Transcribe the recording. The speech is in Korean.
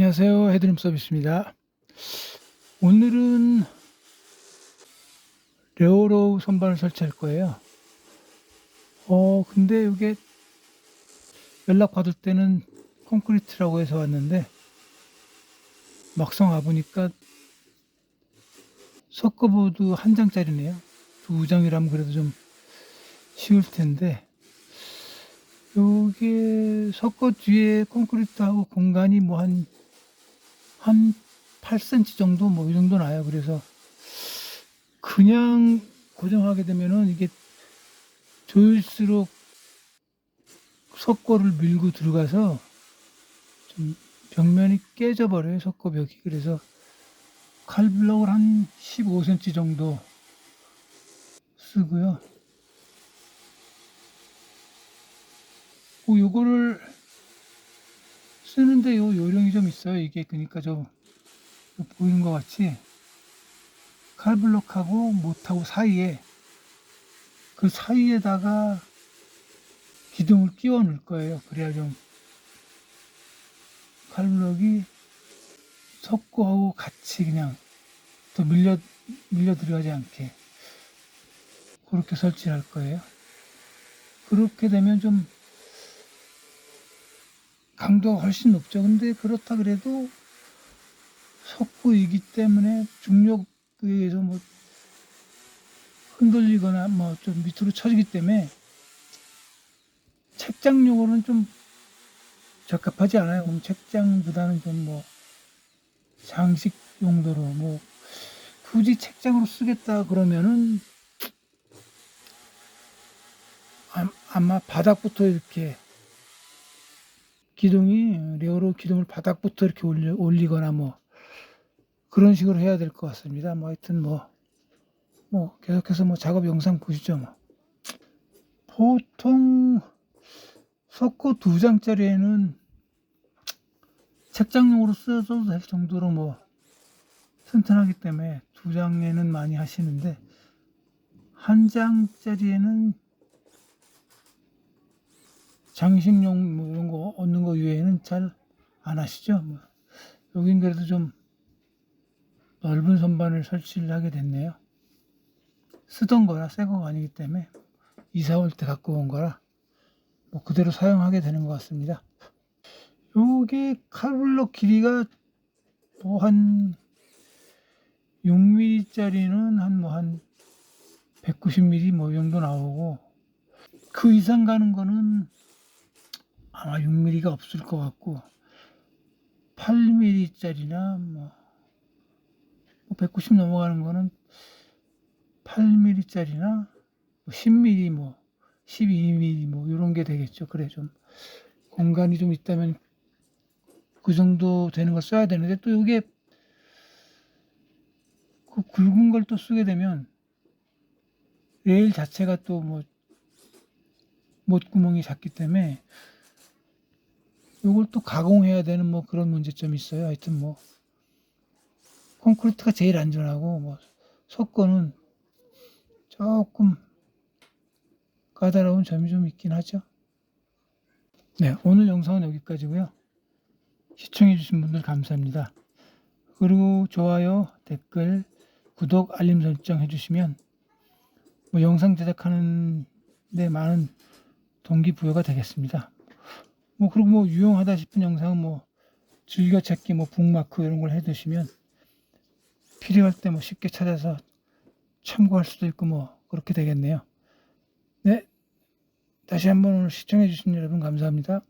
안녕하세요. 헤드룸 서비스입니다. 오늘은 레오로우 선반을 설치할 거예요. 어, 근데 이게 연락 받을 때는 콘크리트라고 해서 왔는데 막상 와보니까 석고보드 한 장짜리네요. 두 장이라면 그래도 좀 쉬울 텐데 요게 석고 뒤에 콘크리트하고 공간이 뭐 한 한 8cm 정도 뭐 이 정도 나요. 그래서 그냥 고정하게 되면은 이게 조일수록 석고를 밀고 들어가서 좀 벽면이 깨져버려요. 석고벽이. 그래서 칼블럭을 한 15cm 정도 쓰고요. 그 요거를 쓰는데 요 요령이 좀 있어요. 이게 그러니까 좀 보이는 것 같이 칼블럭하고 못하고 사이에 그 사이에다가 기둥을 끼워 넣을 거예요. 그래야 좀 칼블럭이 석고하고 같이 그냥 또 밀려 밀려 들어가지 않게 그렇게 설치할 거예요. 그렇게 되면 좀 강도가 훨씬 높죠. 근데 그렇다 그래도 석고이기 때문에 중력에 의해서 뭐 흔들리거나 뭐 좀 밑으로 쳐지기 때문에 책장용으로는 좀 적합하지 않아요. 그럼 책장보다는 좀 뭐 장식 용도로 뭐 굳이 책장으로 쓰겠다 그러면은 아- 아마 바닥부터 이렇게 기둥이 레오로 기둥을 바닥부터 이렇게 올리, 올리거나 뭐 그런 식으로 해야 될 것 같습니다. 뭐 하여튼 뭐, 뭐 계속해서 뭐 작업 영상 보시죠. 뭐. 보통 석고 두 장짜리에는 책장용으로 써도 될 정도로 뭐 튼튼하기 때문에 두 장에는 많이 하시는데 한 장짜리에는 장식용 뭐 이런 거 얻는 거 외에는 잘 안 하시죠. 뭐 여긴 그래도 좀 넓은 선반을 설치를 하게 됐네요. 쓰던 거라 새 거가 아니기 때문에 이사 올 때 갖고 온 거라 뭐 그대로 사용하게 되는 것 같습니다. 요게 칼블럭 길이가 뭐 한 6mm짜리는 한 뭐 한 190mm 뭐이 정도 나오고 그 이상 가는 거는 아마 6mm가 없을 것 같고 8mm짜리나 뭐 190 넘어가는 거는 8mm짜리나 10mm 뭐 12mm 뭐 이런 게 되겠죠. 그래 좀 공간이 좀 있다면 그 정도 되는 걸 써야 되는데 또 이게 그 굵은 걸 또 쓰게 되면 레일 자체가 또 뭐 못구멍이 작기 때문에 이걸 또 가공해야 되는 뭐 그런 문제점이 있어요. 하여튼 뭐 콘크리트가 제일 안전하고 뭐 석고는 조금 까다로운 점이 좀 있긴 하죠. 네, 오늘 영상은 여기까지고요. 시청해주신 분들 감사합니다. 그리고 좋아요, 댓글, 구독, 알림 설정 해주시면 뭐 영상 제작하는 데 많은 동기부여가 되겠습니다. 뭐 그리고 뭐 유용하다 싶은 영상은 뭐 즐겨찾기 뭐 북마크 이런 걸 해두시면 필요할 때 뭐 쉽게 찾아서 참고할 수도 있고 뭐 그렇게 되겠네요. 네. 다시 한번 오늘 시청해주신 여러분 감사합니다.